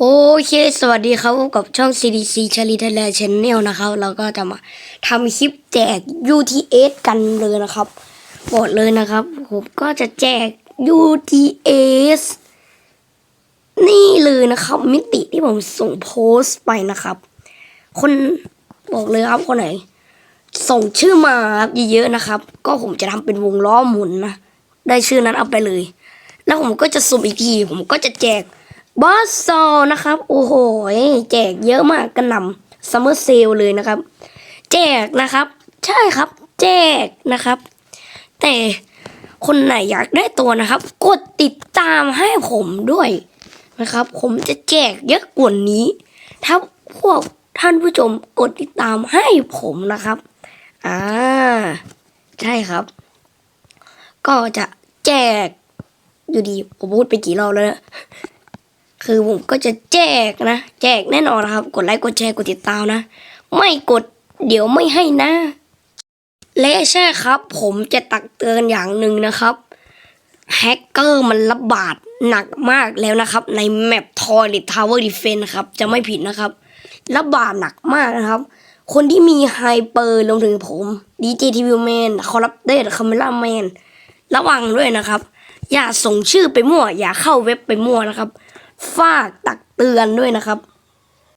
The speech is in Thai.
โอเค สวัสดีครับกับช่อง CDC c h a r i t a l Channel นะครับ เราก็จะมาทำคลิปแจก UTS กันเลยนะครับบอกเลยนะครับ ผมก็จะแจก UTS นี่เลยนะครับ มิติที่ผมส่งโพสต์ไปนะครับ คนบอกเลยครับคนไหน ส่งชื่อมาเยอะๆนะครับ ก็ผมจะทำเป็นวงล้อหมุนนะ ได้ชื่อนั้นเอาไปเลย แล้วผมก็จะสุ่มอีกที ผมก็จะแจก บอสซอนะครับ โอ้โหแจกเยอะมากกระหน่ำซัมเมอร์เซลเลยนะครับ แจกนะครับ ใช่ครับ แจกนะครับ แต่คนไหนอยากได้ตัวนะครับ กดติดตามให้ผมด้วยนะครับ ผมจะแจกเยอะกว่านี้ ถ้าพวกท่านผู้ชมกดติดตามให้ผมนะครับ อ่า ใช่ครับ ก็จะแจกอยู่ดี ผมพูดไปกี่รอบแล้วนี่ย คือผมก็จะแจกนะ แจกแน่นอนนะครับ กดไลค์กดแชร์กดติดตามนะ ไม่กดเดี๋ยวไม่ให้นะ และใช่ครับ ผมจะตักเตือนอย่างหนึ่งนะครับแฮกเกอร์มันระบาดหนักมากแล้วนะครับ ในแมปทอยลิทาวเวอร์ดิเฟนครับ จะไม่ผิดนะครับ ระบาดหนักมากนะครับ คนที่มีไฮเปอร์รวมถึงผมดีเจทีวีแมนคอร์รัปเตอร์คาเมล่าแมนระวังด้วยนะครับ อย่าส่งชื่อไปมั่ว อย่าเข้าเว็บไปมั่วนะครับ ฝากตักเตือนด้วยนะครับ